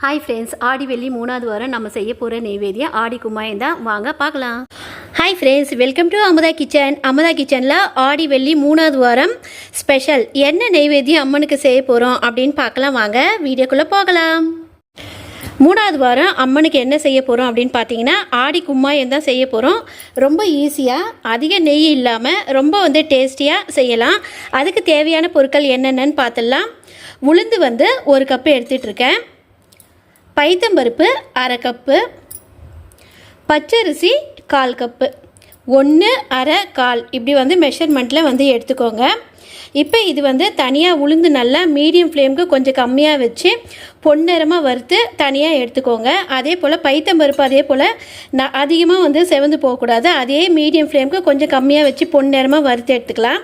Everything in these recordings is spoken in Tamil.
ஹாய் ஃப்ரெண்ட்ஸ் ஆடி வெள்ளி மூணாவது வாரம் நம்ம செய்ய போகிற நெய்வேதியம் ஆடி குமாயம் தான். வாங்க பார்க்கலாம். Hi friends welcome to Amudha kitchen Amudha கிச்சனில் ஆடி வெள்ளி மூணாவது வாரம் ஸ்பெஷல் என்ன நெய்வேதியம் அம்மனுக்கு செய்ய போகிறோம் அப்படின்னு பார்க்கலாம். வாங்க வீடியோக்குள்ளே போகலாம். மூணாவது வாரம் அம்மனுக்கு என்ன செய்ய போகிறோம் அப்படின்னு பார்த்தீங்கன்னா ஆடி கும்மாயம் தான் செய்ய போகிறோம் ரொம்ப ஈஸியாக அதிக நெய் இல்லாமல் ரொம்ப வந்து டேஸ்டியாக செய்யலாம். அதுக்கு தேவையான பொருட்கள் என்னென்னன்னு பார்த்துடலாம். உளுந்து வந்து ஒரு கப்பு எடுத்துகிட்ருக்கேன் பைத்தம்பருப்பு அரை கப்பு பச்சரிசி கால் கப்பு. ஒன்று அரை கால். இப்படி வந்து மெஷர்மெண்ட்டில் வந்து எடுத்துக்கோங்க. இப்போ இது வந்து தனியாக உளுந்து நல்லா மீடியம் ஃப்ளேமுக்கு கொஞ்சம் கம்மியாக வச்சு பொன்னிறமாக வறுத்து தனியாக எடுத்துக்கோங்க. அதே போல் பைத்தம்பருப்பு அதே போல் ந அதிகமாக வந்து செவந்து போகக்கூடாது. அதே மீடியம் ஃப்ளேமுக்கு கொஞ்சம் கம்மியாக வச்சு பொன்னிறமாக வறுத்து எடுத்துக்கலாம்.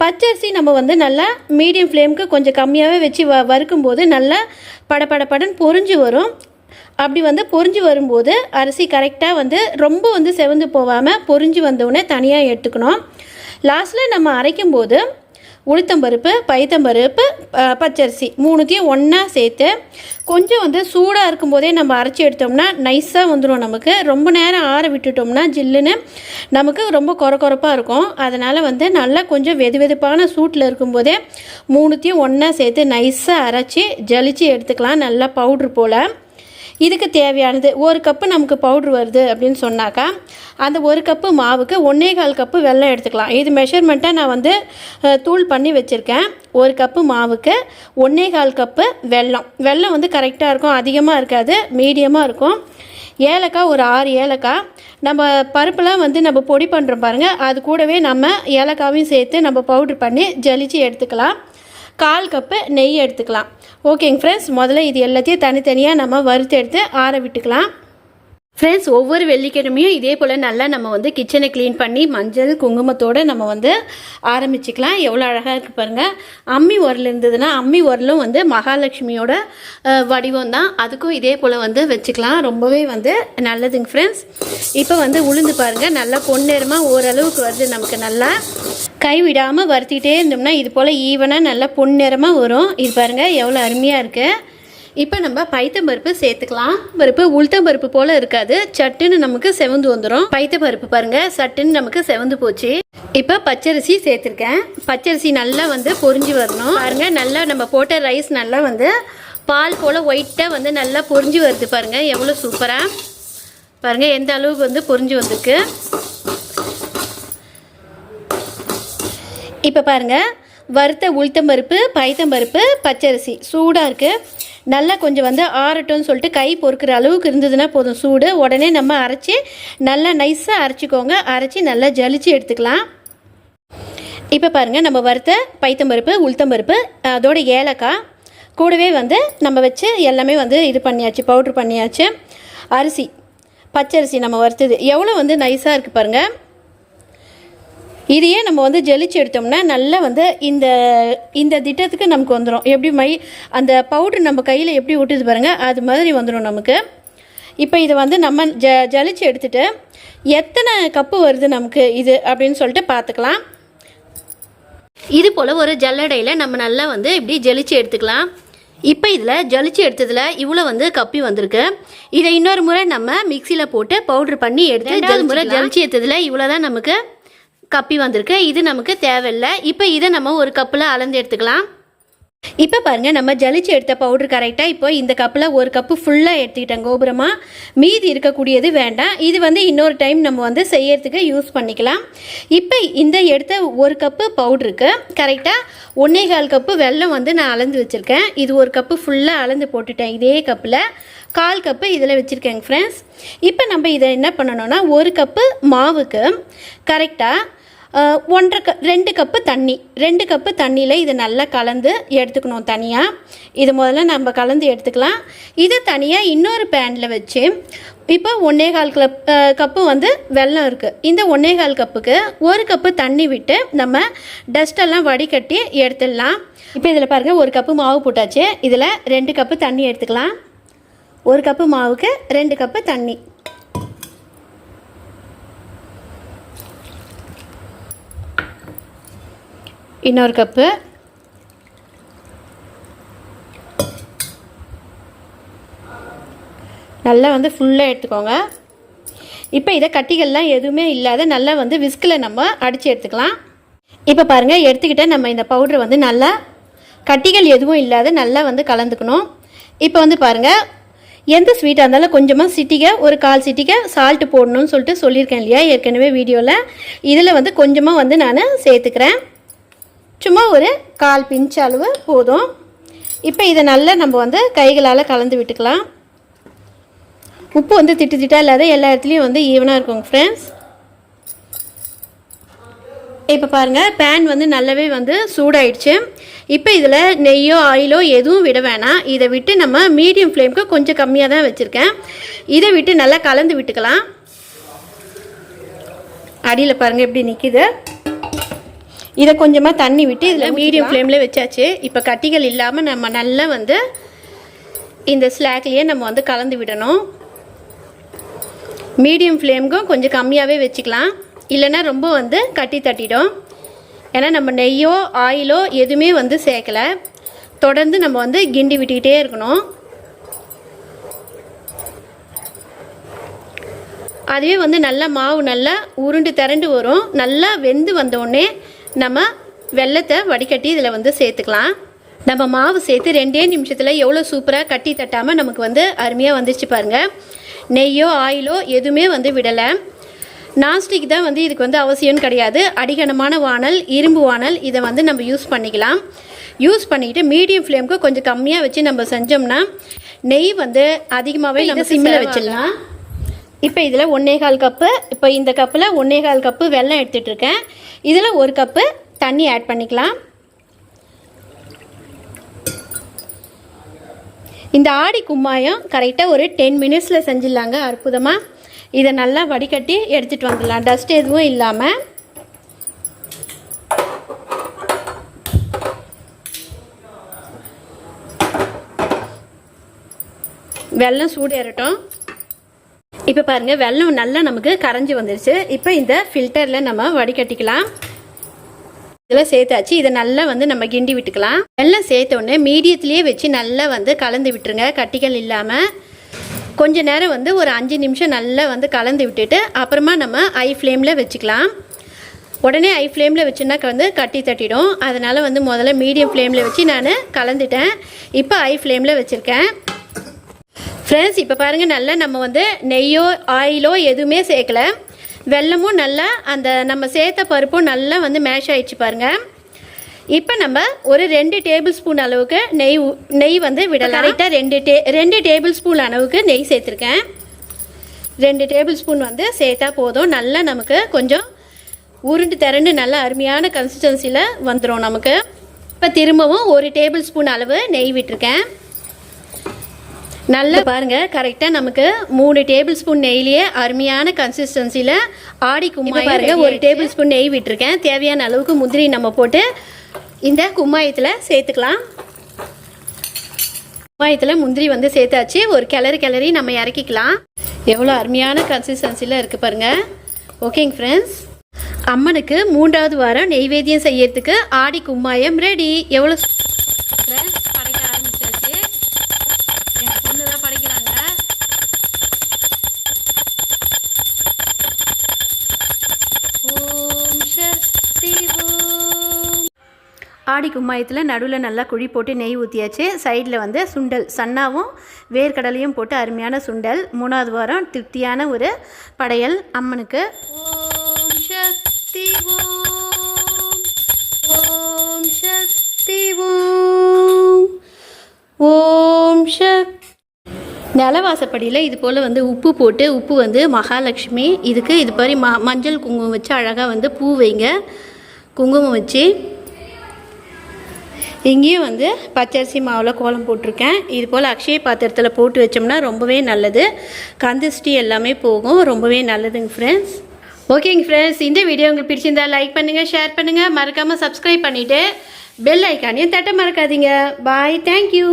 பச்சரிசி நம்ம வந்து நல்லா மீடியம் ஃப்ளேமுக்கு கொஞ்சம் கம்மியாகவே வச்சு வ வறுக்கும்போது நல்லா படபடபடன்னு பொரிஞ்சு வரும். அப்படி வந்து பொரிஞ்சு வரும்போது அரிசி கரெக்டாக வந்து ரொம்ப வந்து செவந்து போகாமல் பொரிஞ்சு வந்தவுடனே தனியாக எடுத்துக்கணும். லாஸ்ட்டில் நம்ம அரைக்கும்போது உளுத்தம்பருப்பு பைத்தம்பருப்பு பச்சரிசி மூணுத்தையும் ஒன்றா சேர்த்து கொஞ்சம் வந்து சூடாக இருக்கும்போதே நம்ம அரைச்சி எடுத்தோம்னா நைஸாக வந்துடும் நமக்கு. ரொம்ப நேரம் ஆற விட்டுட்டோம்னா ஜில்லுன்னு நமக்கு ரொம்ப கொர கொரப்பாக இருக்கும். அதனால் வந்து நல்லா கொஞ்சம் வெது வெதுப்பான சூட்டில் இருக்கும்போதே மூணுத்தையும் ஒன்றா சேர்த்து நைஸாக அரைச்சி ஜலிச்சு எடுத்துக்கலாம். நல்லா பவுட்ரு போல். இதுக்கு தேவையானது ஒரு கப்பு நமக்கு பவுட்ரு வருது அப்படின்னு சொன்னாக்கா அந்த ஒரு கப்பு மாவுக்கு ஒன்றே கால் கப்பு வெல்லம் எடுத்துக்கலாம். இது மெஷர்மெண்ட்டாக நான் வந்து தூள் பண்ணி வச்சுருக்கேன். ஒரு கப்பு மாவுக்கு ஒன்றே கால் கப்பு வெல்லம். வெல்லம் வந்து கரெக்டாக இருக்கும் அதிகமாக இருக்காது மீடியமாக இருக்கும். ஏலக்காய் ஒரு ஆறு ஏலக்காய். நம்ம பருப்புலாம் வந்து நம்ம பொடி பண்ணுறோம் பாருங்கள் அது கூடவே நம்ம ஏலக்காவையும் சேர்த்து நம்ம பவுட்ரு பண்ணி ஜலிச்சு எடுத்துக்கலாம். கால் கப்பு நெய் எடுத்துக்கலாம். ஓகேங்க ஃப்ரெண்ட்ஸ் முதல்ல இது எல்லாத்தையும் தனித்தனியாக நம்ம வறுத்து எடுத்து ஆற விட்டுக்கலாம். ஃப்ரெண்ட்ஸ் ஒவ்வொரு வெள்ளிக்கிழமையும் இதே போல் நல்லா நம்ம வந்து கிச்சனை க்ளீன் பண்ணி மஞ்சள் குங்குமத்தோடு நம்ம வந்து ஆரம்பிச்சுக்கலாம். எவ்வளோ அழகாக இருக்குது பாருங்கள் அம்மி உரல் இருந்ததுன்னா அம்மி உரலும் வந்து மகாலட்சுமியோட வடிவம் தான் அதுக்கும் இதே போல் வந்து வச்சுக்கலாம். ரொம்பவே வந்து நல்லதுங்க ஃப்ரெண்ட்ஸ் இப்போ வந்து உளுந்து பாருங்கள் நல்லா பொன்னிறமாக ஓரளவுக்கு வருது. நமக்கு நல்லா கை விடாமல் இருந்தோம்னா இது போல் ஈவனாக நல்லா பொன்னிறமாக வரும். இது பாருங்கள் எவ்வளோ அருமையாக இருக்குது இப்போ நம்ம பைத்தம்பருப்பு சேர்த்துக்கலாம். பருப்பு உளுத்தம்பருப்பு போல் இருக்காது. சட்டுன்னு நமக்கு செவந்து வந்துடும் பைத்தம்பருப்பு பாருங்கள் சட்டுன்னு நமக்கு செவந்து போச்சு. இப்போ பச்சரிசி சேர்த்துருக்கேன். பச்சரிசி நல்லா வந்து பொரிஞ்சு வரணும். பாருங்க நல்லா நம்ம போட்ட ரைஸ் நல்லா வந்து பால் போல் ஒயிட்டாக வந்து நல்லா பொரிஞ்சு வருது பாருங்கள் எவ்வளோ சூப்பராக பாருங்கள் எந்த அளவுக்கு வந்து பொரிஞ்சு வந்திருக்கு. இப்போ பாருங்கள் வறுத்த உளுத்தம்பருப்பு பைத்தம்பருப்பு பச்சரிசி. சூடாக இருக்குது நல்லா கொஞ்சம் வந்து ஆறட்டும்னு சொல்லிட்டு கை பொறுக்கிற அளவுக்கு இருந்ததுன்னா போதும் சூடு. உடனே நம்ம அரைச்சி நல்லா நைஸாக அரைச்சிக்கோங்க. அரைச்சி நல்லா ஜலிச்சு எடுத்துக்கலாம். இப்போ பாருங்கள் நம்ம வறுத்த பைத்தம்பருப்பு உளுத்தம்பருப்பு அதோட ஏலக்காய். கூடவே வந்து நம்ம வச்சு எல்லாமே வந்து இது பண்ணியாச்சு பவுட்ரு பண்ணியாச்சு. அரிசி. பச்சரிசி நம்ம வறுத்தது. எவ்வளோ வந்து நைஸாக இருக்குது பாருங்கள் இதையே நம்ம வந்து ஜெலிச்சு எடுத்தோம்னா நல்லா வந்து இந்த இந்த திட்டத்துக்கு நமக்கு வந்துடும் எப்படி மை அந்த பவுட்ரு நம்ம கையில் எப்படி ஒட்டுது பாருங்கள் அது மாதிரி வந்துடும் நமக்கு. இப்போ இதை வந்து நம்ம ஜ ஜலிச்சு எடுத்துட்டு எத்தனை கப்பு வருது நமக்கு இது அப்படின்னு சொல்லிட்டு பார்த்துக்கலாம் இது போல் ஒரு ஜல்லடையில் நம்ம நல்லா வந்து இப்படி ஜலிச்சு எடுத்துக்கலாம். இப்போ இதில் ஜலிச்சு எடுத்ததில் இவ்வளோ வந்து கப்பி வந்திருக்கு. இதை இன்னொரு முறை நம்ம மிக்சியில் போட்டு பவுட்ரு பண்ணி எடுத்து முறை ஜலிச்சு எடுத்ததில் இவ்வளோ தான் நமக்கு கப்பி வந்திருக்கு. இது நமக்கு தேவையில்லை. இப்போ இதை நம்ம ஒரு கப்பில் அளந்து எடுத்துக்கலாம். இப்போ பாருங்கள் நம்ம ஜலிச்சு எடுத்த பவுடர் கரெக்டாக இப்போ இந்த கப்பில் ஒரு கப்பு ஃபுல்லாக எடுத்துக்கிட்டேன் கோபுரமாக மீதி இருக்கக்கூடியது வேண்டாம். இது வந்து இன்னொரு டைம் நம்ம வந்து செய்யறதுக்கு யூஸ் பண்ணிக்கலாம். இப்போ இந்த எடுத்த ஒரு கப்பு பவுடருக்கு கரெக்டாக ஒன்றே கால் கப்பு வெல்லம் வந்து நான் அளந்து வச்சுருக்கேன். இது ஒரு கப்பு ஃபுல்லாக அளந்து போட்டுட்டேன் இதே கப்பில். கால் கப்பு இதில் வச்சுருக்கேங்க ஃப்ரெண்ட்ஸ் இப்போ நம்ம இதை என்ன பண்ணணும்னா ஒரு கப்பு மாவுக்கு கரெக்டாக ஒன்றரை க ரெண்டு கப்பு தண்ணி. ரெண்டு கப்பு தண்ணியில் இதை நல்லா கலந்து எடுத்துக்கணும் தனியாக இது முதல்ல நம்ம கலந்து எடுத்துக்கலாம். இது தனியாக இன்னொரு பேனில் வச்சு இப்போ ஒன்றே கால் கப் கப்பு வந்து வெள்ளம் இருக்குது இந்த ஒன்றே கால் கப்புக்கு ஒரு கப்பு தண்ணி விட்டு நம்ம டஸ்டெல்லாம் வடிகட்டி எடுத்துடலாம். இப்போ இதில் பாருங்கள் ஒரு கப்பு மாவு போட்டாச்சு. இதில் ரெண்டு கப்பு தண்ணி எடுத்துக்கலாம். ஒரு கப்பு மாவுக்கு ரெண்டு கப்பு தண்ணி. இன்னொரு கப்பு. நல்லா வந்து ஃபுல்லாக எடுத்துக்கோங்க. இப்போ இதை கட்டிகள்லாம் எதுவுமே இல்லாத நல்லா வந்து விஸ்கில் நம்ம அடித்து எடுத்துக்கலாம். இப்போ பாருங்கள் எடுத்துக்கிட்ட நம்ம இந்த பவுடரை வந்து நல்லா கட்டிகள் எதுவும் இல்லாத நல்லா வந்து கலந்துக்கணும். இப்போ வந்து பாருங்கள் எந்த ஸ்வீட்டாக இருந்தாலும் கொஞ்சமாக சிட்டிக்க ஒரு கால் சிட்டிக்க சால்ட்டு போடணும்னு சொல்லிட்டு சொல்லியிருக்கேன் இல்லையா? ஏற்கனவே வீடியோவில் இதில் வந்து கொஞ்சமாக வந்து நான் சேர்த்துக்கிறேன். சும்மா ஒரு கால் பிஞ்ச் அளவு போதும். இப்போ இதை நல்லா நம்ம வந்து கைகளால் கலந்து விட்டுக்கலாம். உப்பு வந்து திட்டு திட்டா இல்லாத எல்லா இடத்துலையும் வந்து ஈவனாக இருக்குங்க ஃப்ரெண்ட்ஸ் இப்போ பாருங்கள் பேன் வந்து நல்லாவே வந்து சூடாயிடுச்சு. இப்போ இதில் நெய்யோ ஆயிலோ எதுவும் விட வேணாம். இதை விட்டு நம்ம மீடியம் ஃப்ளேமுக்கு கொஞ்சம் கம்மியாக தான் வச்சுருக்கேன். இதை விட்டு நல்லா கலந்து விட்டுக்கலாம். அடியில் பாருங்கள் எப்படி நிற்கிது இதை கொஞ்சமாக தண்ணி விட்டு இதில் மீடியம் ஃப்ளேமில் வச்சாச்சு. இப்போ கட்டிகள் இல்லாமல் நம்ம நல்லா வந்து இந்த ஸ்லாக்லேயே நம்ம வந்து கலந்து விடணும். மீடியம் ஃப்ளேமுக்கும் கொஞ்சம் கம்மியாகவே வச்சுக்கலாம். இல்லைன்னா ரொம்ப வந்து கட்டி தட்டிடும். ஏன்னா நம்ம நெய்யோ ஆயிலோ எதுவுமே வந்து சேர்க்கலை. தொடர்ந்து நம்ம வந்து கிண்டி விட்டுக்கிட்டே இருக்கணும். அதுவே வந்து நல்லா மாவு நல்லா உருண்டு திரண்டு வரும். நல்லா வெந்து வந்தோடனே நம்ம வெள்ளத்தை வடிகட்டி இதில் வந்து சேர்த்துக்கலாம். நம்ம மாவு சேர்த்து ரெண்டே நிமிஷத்தில் எவ்வளோ சூப்பராக கட்டி தட்டாமல் நமக்கு வந்து அருமையாக வந்துச்சு பாருங்கள் நெய்யோ ஆயிலோ எதுவுமே வந்து விடலை. நான்ஸ்டிக் தான் வந்து இதுக்கு வந்து அவசியம்னு கிடையாது. அடிகனமான வானல் இரும்பு வானல் இதை வந்து நம்ம யூஸ் பண்ணிக்கலாம். யூஸ் பண்ணிக்கிட்டு மீடியம் ஃப்ளேமுக்கு கொஞ்சம் கம்மியாக வச்சு நம்ம செஞ்சோம்னா நெய் வந்து அதிகமாகவே நம்ம சிம்மில் வச்சிடலாம். இப்போ இதில் ஒன்றே கால் கப்பு இப்போ இந்த கப்பில் ஒன்றே கால் கப்பு வெல்லம் எடுத்துகிட்டு இருக்கேன் இதில் ஒரு கப்பு தண்ணி ஆட் பண்ணிக்கலாம். இந்த ஆடி கும்மாயம் கரெக்டாக ஒரு டென் மினிட்ஸில் செஞ்சிடலாங்க அற்புதமாக இதை நல்லா வடிகட்டி எடுத்துகிட்டு வந்துடலாம். டஸ்ட் எதுவும் இல்லாமல் வெல்லம் சூடு ஏறட்டும். இப்போ பாருங்கள் வெல்லம் நல்லா நமக்கு கரைஞ்சி வந்துருச்சு. இப்போ இந்த ஃபில்டரில் நம்ம வடிகட்டிக்கலாம். இதெல்லாம் சேர்த்தாச்சு. இதை நல்லா வந்து நம்ம கிண்டி விட்டுக்கலாம். வெல்லம் சேர்த்த உடனே மீடியத்துலேயே வச்சு நல்லா வந்து கலந்து விட்டுருங்க. கட்டிகள் இல்லாமல் கொஞ்ச நேரம் வந்து ஒரு அஞ்சு நிமிஷம் நல்லா வந்து கலந்து விட்டுட்டு அப்புறமா நம்ம ஐ ஃப்ளேமில் வச்சுக்கலாம். உடனே ஐ ஃப்ளேமில் வச்சுன்னா வந்து கட்டி தட்டிடும். அதனால் வந்து முதல்ல மீடியம் ஃப்ளேமில் வச்சு நான் கலந்துட்டேன். இப்போ ஐ ஃப்ளேமில் வச்சுருக்கேன். ஃப்ரெண்ட்ஸ் இப்போ பாருங்கள் நல்லா நம்ம வந்து நெய்யோ ஆயிலோ எதுவுமே சேர்க்கல. வெல்லமும் நல்லா அந்த நம்ம சேர்த்த பருப்பும் நல்லா வந்து மேஷ் ஆயிடுச்சு பாருங்கள் இப்போ நம்ம ஒரு ரெண்டு டேபிள் ஸ்பூன் அளவுக்கு நெய் நெய் வந்து விடலாம். கரெக்டாக ரெண்டு டே ரெண்டு டேபிள் ஸ்பூன் அளவுக்கு நெய் சேர்த்துருக்கேன். ரெண்டு டேபிள் ஸ்பூன் வந்து சேர்த்தா போதும். நல்லா நமக்கு கொஞ்சம் உருண்டு திரண்டு நல்ல அருமையான கன்சிஸ்டன்சியில் வந்துடும் நமக்கு. இப்போ திரும்பவும் ஒரு டேபிள் ஸ்பூன் அளவு நெய் விட்டிருக்கேன். நல்லா பாருங்க கரெக்டாக நமக்கு மூணு டேபிள் ஸ்பூன் நெய்லேயே அருமையான கன்சிஸ்டன்சியில் ஆடி கும்மாயம் பாருங்க ஒரு டேபிள் ஸ்பூன் நெய் விட்டுருக்கேன். தேவையான அளவுக்கு முந்திரி நம்ம போட்டு இந்த கும்மாயத்தில் சேர்த்துக்கலாம். கும்மாயத்தில் முந்திரி வந்து சேர்த்தாச்சு. ஒரு கிளறி கிளறி நம்ம இறக்கிக்கலாம். எவ்வளோ அருமையான கன்சிஸ்டன்சியில் இருக்குது பாருங்க. ஓகேங்க ஃப்ரெண்ட்ஸ் அம்மனுக்கு மூன்றாவது வாரம் நெய்வேத்தியம் செய்யறதுக்கு ஆடி கும்மாயம் ரெடி. எவ்வளோ ஃப்ரெண்ட்ஸ் படைக்க ஆரம்பிச்சாச்சு என் பொண்ணு தான் படைக்கிறாங்க ஓம் சக்தி ஓம் ஆடி கும்மாயத்தில் நடுவில் நல்லா குழி போட்டு நெய் ஊற்றியாச்சு சைடில் வந்து சுண்டல் சன்னாவும் வேர்க்கடலையும் போட்டு அருமையான சுண்டல் மூணாவது வாரம் திருப்தியான ஒரு படையல் அம்மனுக்கு. ஓம் சக்தி ஓம் ஓம் சக்தி ஓம் ஓம் சக்தி. நிலவாசப்படியில் இது போல் வந்து உப்பு போட்டு உப்பு வந்து மகாலட்சுமி. இதுக்கு இது மாதிரி ம மஞ்சள் குங்குமம் வச்சு அழகாக வந்து பூ வைங்க. குங்குமம் வச்சு இங்கேயும் வந்து பச்சரிசி மாவில் கோலம் போட்டிருக்கேன். இது போல் அக்ஷய பாத்திரத்தில் போட்டு வச்சோம்னா ரொம்பவே நல்லது. கந்திஷ்டி எல்லாமே போகும். ரொம்பவே நல்லதுங்க ஃப்ரெண்ட்ஸ் ஓகேங்க ஃப்ரெண்ட்ஸ் இந்த வீடியோ உங்களுக்கு பிடிச்சிருந்தா லைக் பண்ணுங்கள் ஷேர் பண்ணுங்கள் மறக்காமல் சப்ஸ்கிரைப் பண்ணிவிட்டு பெல் ஐக்கானையும் தட்ட மறக்காதீங்க. Bye thank you